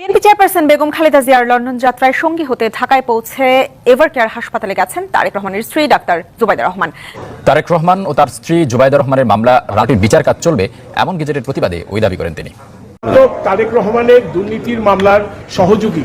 BNP chairperson Begum Khaleda জিয়ার London যাত্রায় সঙ্গী হতে ঢাকায় পৌঁছে এভার কেয়ার হাসপাতালে গেছেন তারেক রহমানের স্ত্রী ডাক্তার জুবাইদা রহমান। তারেক রহমান ও তার স্ত্রী জুবাইদা রহমানের মামলা রাতের বিচার কাজ চলবে এমন গেজেটের প্রতিবাদে ওই দাবি করেন তিনি। তারেক রহমানের দুর্নীতির মামলার সহযোগী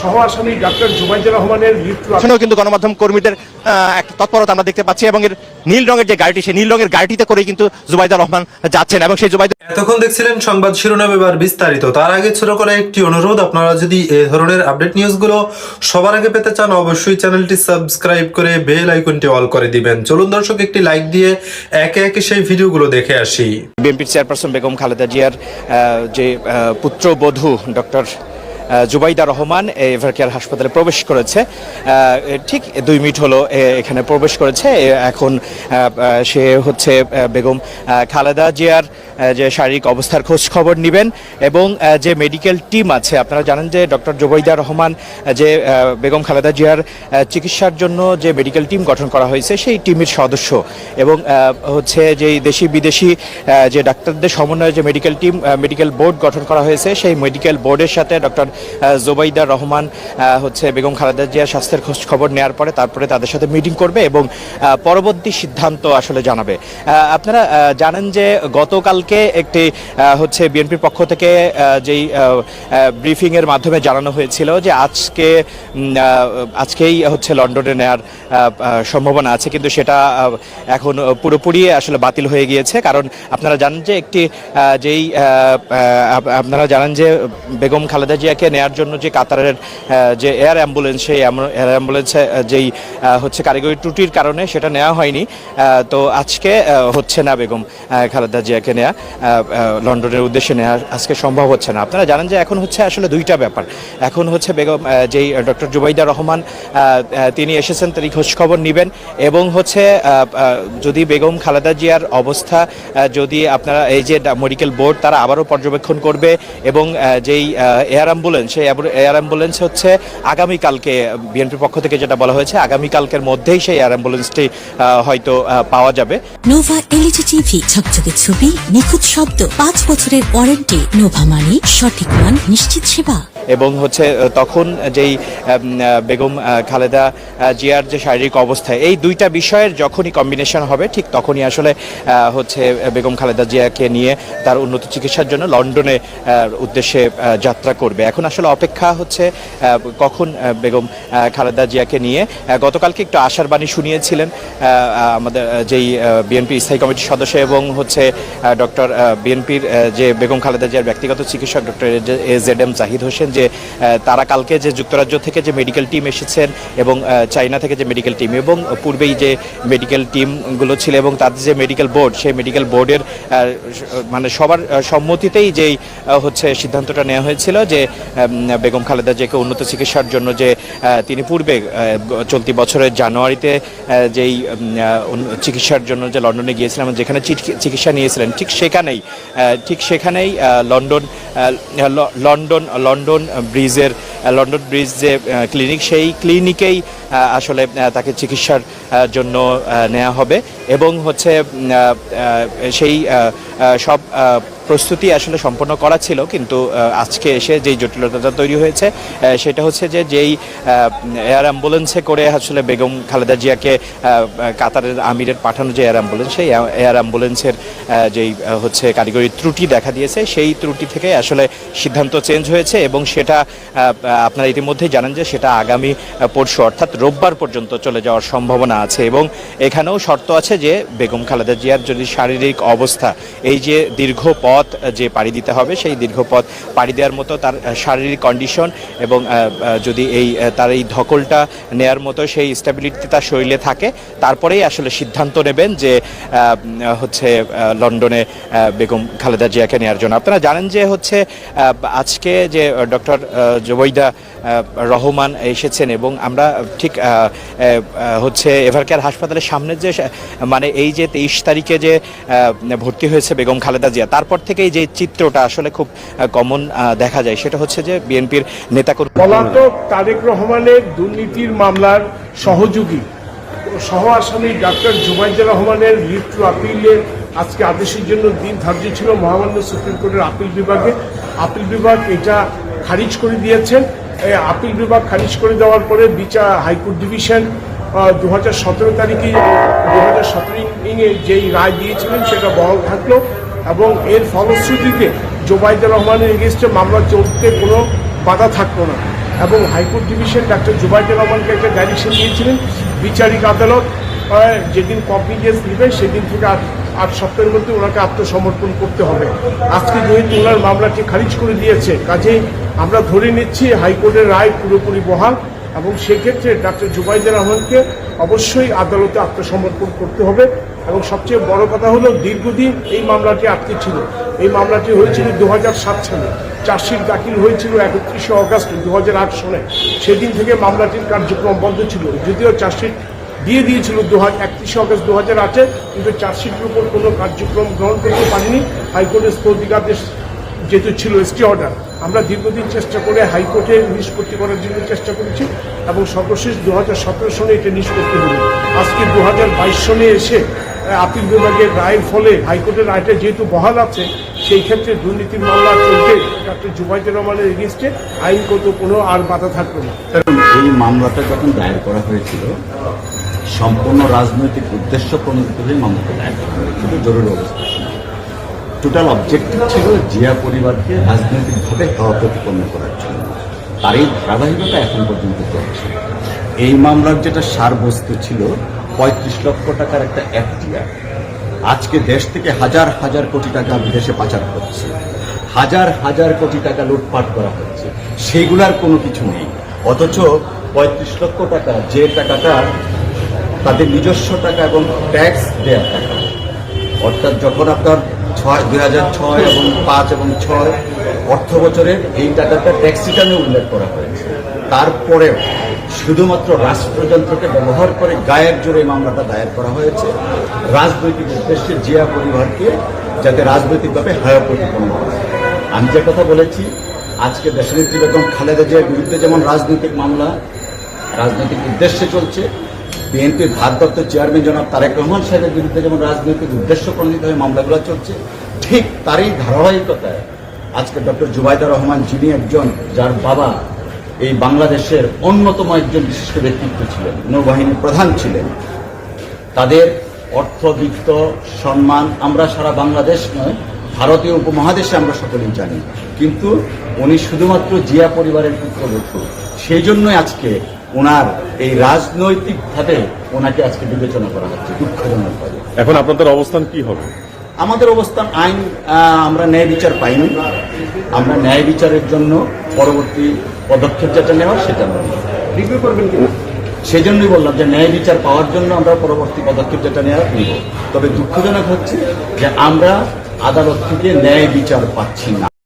সহ আসামি ডাক্তার জুবাইদুর রহমানের মৃত্যু কিন্তু গণমাধ্যম কর্মীদের আহ, একটা তৎপরতা আমরা দেখতে পাচ্ছি এবং এর নীল রঙের যে গাড়িটি সেই নীল রঙের গাড়িটিতে করে কিন্তু জুবাইদা রহমান যাচ্ছেন এবং সেই জুবাইদা এতক্ষণ দেখছিলেন সংবাদ শিরোনাম এবার বিস্তারিত। তার আগে ছোট করে একটি অনুরোধ আপনারা যদি এই ধরনের আপডেট নিউজগুলো সবার আগে পেতে চান অবশ্যই চ্যানেলটি সাবস্ক্রাইব করে বেল আইকনটি অল করে দিবেন। চলুন দর্শক একটি লাইক দিয়ে একে একে সেই ভিডিওগুলো দেখে আসি। বিএনপির চেয়ারপারসন বেগম খালেদা জিয়ার আহ, যে আহ, পুত্রবধূ ডক্টর জুবাইদা রহমান এই এভারকেয়ার হাসপাতালে প্রবেশ করেছে। ঠিক দুই মিনিট হলো এখানে প্রবেশ করেছে। এখন সে হচ্ছে বেগম খালেদা জিয়ার যে শারীরিক অবস্থার খোঁজ খবর নেবেন এবং যে মেডিকেল টিম আছে, আপনারা জানেন যে ডক্টর জুবাইদা রহমান যে বেগম খালেদা জিয়ার চিকিৎসার জন্য যে মেডিকেল টিম গঠন করা হয়েছে, সেই টিমের সদস্য এবং হচ্ছে যে দেশি বিদেশি যে ডাক্তারদের সমন্বয়ে যে মেডিকেল টিম মেডিকেল বোর্ড গঠন করা হয়েছে, সেই মেডিকেল বোর্ডের সাথে ডক্টর জোবাইদা রহমান হচ্ছে বেগম খালেদা জিয়া স্বাস্থ্যের খোঁজ খবর নেওয়ার পরে তারপরে তাদের সাথে মিটিং করবে এবং পরবর্তী সিদ্ধান্ত আসলে জানাবে। আপনারা জানেন যে গতকালকে একটি হচ্ছে বিএনপির পক্ষ থেকে যেই ব্রিফিং এর মাধ্যমে জানানো হয়েছিল যে আজকে আজকেই হচ্ছে লন্ডনে নেয়ার সম্ভাবনা আছে। কিন্তু সেটা এখন পুরোপুরি আসলে বাতিল হয়ে গিয়েছে। কারণ আপনারা জানেন যে একটি যেই আপনারা জানেন যে বেগম খালেদা জিয়াকে নেয়ার জন্য যে কাতারের যে এয়ার অ্যাম্বুলেন্স সেই এয়ার অ্যাম্বুলেন্সে যেই হচ্ছে কারিগরি ত্রুটির কারণে সেটা নেওয়া হয়নি। তো আজকে হচ্ছে না বেগম খালেদা জিয়াকে নেয়া। লন্ডনের উদ্দেশ্যে নেওয়া আজকে সম্ভব হচ্ছে না। আপনারা জানেন যে এখন হচ্ছে আসলে দুইটা ব্যাপার। এখন হচ্ছে বেগম যেই ডক্টর জুবাইদা রহমান তিনি এসেছেন, তিনি খোঁজ খবর নেবেন এবং হচ্ছে যদি বেগম খালেদা জিয়ার অবস্থা যদি আপনারা এই যে মেডিকেল বোর্ড, তারা আবারও পর্যবেক্ষণ করবে এবং যেই এয়ার অ্যাম্বুলেন্স সেই এয়ার অ্যাম্বুলেন্স হচ্ছে, আগামীকালকে, বিএনপির পক্ষ থেকে যেটা বলা হয়েছে, আগামীকালকের মধ্যেই সেই এয়ার অ্যাম্বুলেন্সটি হয়তো পাওয়া যাবে। নোভা এলইডি টিভি, ঝকঝকে ছবি, নিখুঁত শব্দ, পাঁচ বছরের ওয়ারেন্টি, নোভা মানে সঠিক মান, নিশ্চিত সেবা। এবং হচ্ছে তখন যেই বেগম খালেদা জিয়ার যে শারীরিক অবস্থা, এই দুইটা বিষয়ের যখনই কম্বিনেশন হবে, ঠিক তখনই আসলে হচ্ছে বেগম খালেদা জিয়াকে নিয়ে তার উন্নত চিকিৎসার জন্য লন্ডনে উদ্দেশ্যে যাত্রা করবে। এখন আসলে অপেক্ষা হচ্ছে কখন বেগম খালেদা জিয়াকে নিয়ে গতকালকে একটু আশার বাণী শুনিয়েছিলেন আমাদের যেই বিএনপি স্থায়ী কমিটির সদস্য এবং হচ্ছে ডক্টর বিএনপির যে বেগম খালেদা জিয়ার ব্যক্তিগত চিকিৎসক, doctor A Z M Zahid Hossain যে তারা কালকে যে যুক্তরাজ্য থেকে যে মেডিকেল টিম এসেছেন এবং চায়না থেকে যে মেডিকেল টিম এবং পূর্বেই যে মেডিকেল টিমগুলো ছিল এবং তাদের যে মেডিকেল বোর্ড সেই মেডিকেল বোর্ডের মানে সবার সম্মতিতেই যেই হচ্ছে সিদ্ধান্তটা নেওয়া হয়েছিল যে বেগম খালেদা জিয়াকে উন্নত চিকিৎসার জন্য যে তিনি পূর্বে চলতি বছরের জানুয়ারিতে যেই চিকিৎসার জন্য যে লন্ডনে গিয়েছিলেন এবং যেখানে চিকি- চিকিৎসা নিয়েছিলেন, ঠিক সেখানেই ঠিক সেখানেই লন্ডন লন্ডন লন্ডন ব্রিজের লন্ডন ব্রিজ যে ক্লিনিক সেই ক্লিনিকেই আসলে তাকে চিকিৎসার জন্য নেওয়া হবে। এবং হচ্ছে সেই সব প্রস্তুতি আসলে সম্পন্ন করা ছিল, কিন্তু আজকে এসে যেই জটিলতাটা তৈরি হয়েছে সেটা হচ্ছে যে যেই এয়ার অ্যাম্বুলেন্সে করে আসলে বেগম খালেদা জিয়াকে কাতারের আমিরের পাঠানো যে এয়ার অ্যাম্বুলেন্স, সেই এয়ার অ্যাম্বুলেন্সের যেই হচ্ছে কারিগরি ত্রুটি দেখা দিয়েছে, সেই ত্রুটি থেকে আসলে সিদ্ধান্ত চেঞ্জ হয়েছে এবং সেটা আপনারা ইতিমধ্যেই জানেন যে সেটা আগামী পরশু অর্থাৎ রোববার পর্যন্ত চলে যাওয়ার সম্ভাবনা আছে এবং এখানেও শর্ত আছে যে বেগম খালেদা জিয়ার যদি শারীরিক অবস্থা, এই যে দীর্ঘ পথ যে পাড়ি দিতে হবে, সেই দীর্ঘ পথ পাড়ি দেওয়ার মতো তার শারীরিক কন্ডিশন এবং যদি এই তার এই ধকলটা নেয়ার মতো সেই স্টেবিলিটি তার শরীরে থাকে, তারপরেই আসলে সিদ্ধান্ত নেবেন যে হচ্ছে লন্ডনে বেগম খালেদা জিয়াকে নেওয়ার জন্য। আপনারা জানেন যে হচ্ছে আজকে যে ডক্টর জবৈদা রহমান এসেছেন এবং আমরা ঠিক হচ্ছে এভারকেয়ার হাসপাতালের সামনে যে মানে এই যে তেইশ তারিখে যে ভর্তি হয়েছে বেগম খালেদা জিয়া, তারপর থেকেই যে চিত্রটা আসলে খুব কমন দেখা যায়, সেটা হচ্ছে যে বিএনপির নেতাকর্মী পলাতক তারেক রহমানের দুর্নীতির মামলার সহযোগী। সহ আসামি ডাক্তার জুবাইদুর রহমানের মৃত্যু আপিলের আজকে আদেশের জন্য দিন ধার্য ছিল মহামান্য সুপ্রিম কোর্টের আপিল বিভাগে। আপিল বিভাগ এটা খারিজ করে দিয়েছেন। আপিল বিভাগ খারিজ করে দেওয়ার পরে বিচার, হাইকোর্ট ডিভিশন দু হাজার সতেরো তারিখে দু হাজার সতেরো যেই রায় দিয়েছিলেন সেটা বহাল থাকল। এবং এর ফলশ্রুতিতে জোবাইদুর রহমানের এগেনস্টে মামলা চলতে কোনো বাধা থাকল না। এবং হাইকোর্ট ডিভিশন ডাক্তার জুবাইদুর রহমানকে একটা ডাইরেকশন দিয়েছিলেন, বিচারিক আদালত যেদিন কমপ্লিটেন্স নেবে সেদিন থেকে আট আট সপ্তাহের মধ্যে ওনাকে আত্মসমর্পণ করতে হবে। আজকে যেহেতু ওনার মামলাটি খারিজ করে দিয়েছে, কাজেই আমরা ধরে নিচ্ছি হাইকোর্টের রায় পুরোপুরি বহাল। এবং সেক্ষেত্রে ডাক্তার জুবাইদুর রহমানকে অবশ্যই আদালতে আত্মসমর্পণ করতে হবে এবং সবচেয়ে বড় কথা হলো দীর্ঘদিন এই মামলাটি আটকে ছিল। এই মামলাটি হয়েছিল দু হাজার সাত সালে। চার্জশিট দাখিল হয়েছিল একত্রিশে অগস্ট দু সালে। সেদিন থেকে মামলাটির কার্যক্রম বন্ধ ছিল। যদিও চার্জশিট দিয়ে দিয়েছিল দু একত্রিশে অগস্ট দু হাজার আটে, কিন্তু চার্জশিটের উপর কোনো কার্যক্রম গ্রহণ করতে পারেনি। হাইকোর্টের স্থগিতাদেশ যেহেতু ছিল এসটি অর্ডার, আমরা দীর্ঘদিন চেষ্টা করে হাইকোর্টে নিষ্পত্তি করার জন্য চেষ্টা করেছি এবং সর্বশেষ দু হাজার সতেরো সনে এটা নিষ্পত্তি হলো। আজকে দু হাজার বাইশ সনে এসে আপিল বিভাগের রায়ের ফলে হাইকোর্টের রায়টা যেহেতু বহাল আছে, সেই ক্ষেত্রে দুর্নীতির মামলা চলতে ডক্টর জুবাইদুর রহমানের এগেনস্টে আইনগত কোনো আর বাধা থাকবে না। কারণ এই মামলাটা যখন দায়ের করা হয়েছিল, সম্পূর্ণ রাজনৈতিক উদ্দেশ্য প্রণোদিত হয়ে মামলাটা দায়ের করা হয়েছিল। জরুরি অবস্থা। টোটাল অবজেক্টিভ ছিল জিয়া পরিবারকে রাজনৈতিকভাবে প্রতিপন্ন করার জন্য। তারই ধারাবাহিকতা এখন পর্যন্ত চলছে। এই মামলার যেটা সারবস্তু ছিল, পঁয়ত্রিশ লক্ষ টাকার একটা এফটিআর আজকে দেশ থেকে হাজার হাজার কোটি টাকা বিদেশে পাচার করছে হাজার হাজার কোটি টাকা লুটপাট করা হচ্ছে। সেইগুলার কোনো কিছু নেই। অথচ পঁয়ত্রিশ লক্ষ টাকা, যে টাকাটা তাদের নিজস্ব টাকা এবং ট্যাক্স দেওয়ার টাকা। অর্থাৎ যখন আপনার ছয়, দুই হাজার ছয় এবং পাঁচ এবং ছয় অর্থ বছরের এই টাকাটা ট্যাক্স রিটার্নে উল্লেখ করা হয়েছে। তারপরেও শুধুমাত্র রাষ্ট্রযন্ত্রকে ব্যবহার করে গায়ের জোরে মামলাটা দায়ের করা হয়েছে। রাজনৈতিক উদ্দেশ্যে জিয়া পরিবারকে যাতে রাজনৈতিকভাবে হায়া প্রতিপন্ন করা আমি যে কথা বলেছি, আজকে দেশনেত্রী বেগম খালেদা জিয়ার বিরুদ্ধে যেমন রাজনৈতিক মামলা, রাজনৈতিক উদ্দেশ্যে চলছে বিএনপির ভারপ্রাপ্ত চেয়ারম্যান জনাব তারেক রহমান সাহেবের বিরুদ্ধে যেমন রাজনৈতিক উদ্দেশ্য প্রণীত হয়ে মামলাগুলো চলছে, ঠিক তারই ধারাবাহিকতায় আজকে ডক্টর জুবাইদা রহমান যিনি একজন যার বাবা এই বাংলাদেশের অন্যতম একজন বিশিষ্ট ব্যক্তিত্ব ছিলেন, নৌবাহিনীর প্রধান ছিলেন, তাদের অর্থবিত্ত সম্মান আমরা সারা বাংলাদেশ নয়, ভারতীয় উপমহাদেশে আমরা সকলেই জানি। কিন্তু উনি শুধুমাত্র জিয়া পরিবারের পুত্রবধূ, সেই জন্যই আজকে ওনার এই রাজনৈতিকভাবে ওনাকে আজকে বিবেচনা করা হচ্ছে দুঃখজনকভাবে এখন আপনাদের অবস্থান কি হবে? আমাদের অবস্থান আইন আমরা ন্যায় বিচার পাইনি। আমরা ন্যায় বিচারের জন্য পরবর্তী পদক্ষেপ যেটা নেওয়ার সেটা আমরা রিভিউ করবেন সেই জন্যই বললাম যে ন্যায় বিচার পাওয়ার জন্য আমরা পরবর্তী পদক্ষেপ যেটা নেওয়ার নিব। তবে দুঃখজনক হচ্ছে যে আমরা আদালত থেকে ন্যায় বিচার পাচ্ছি না।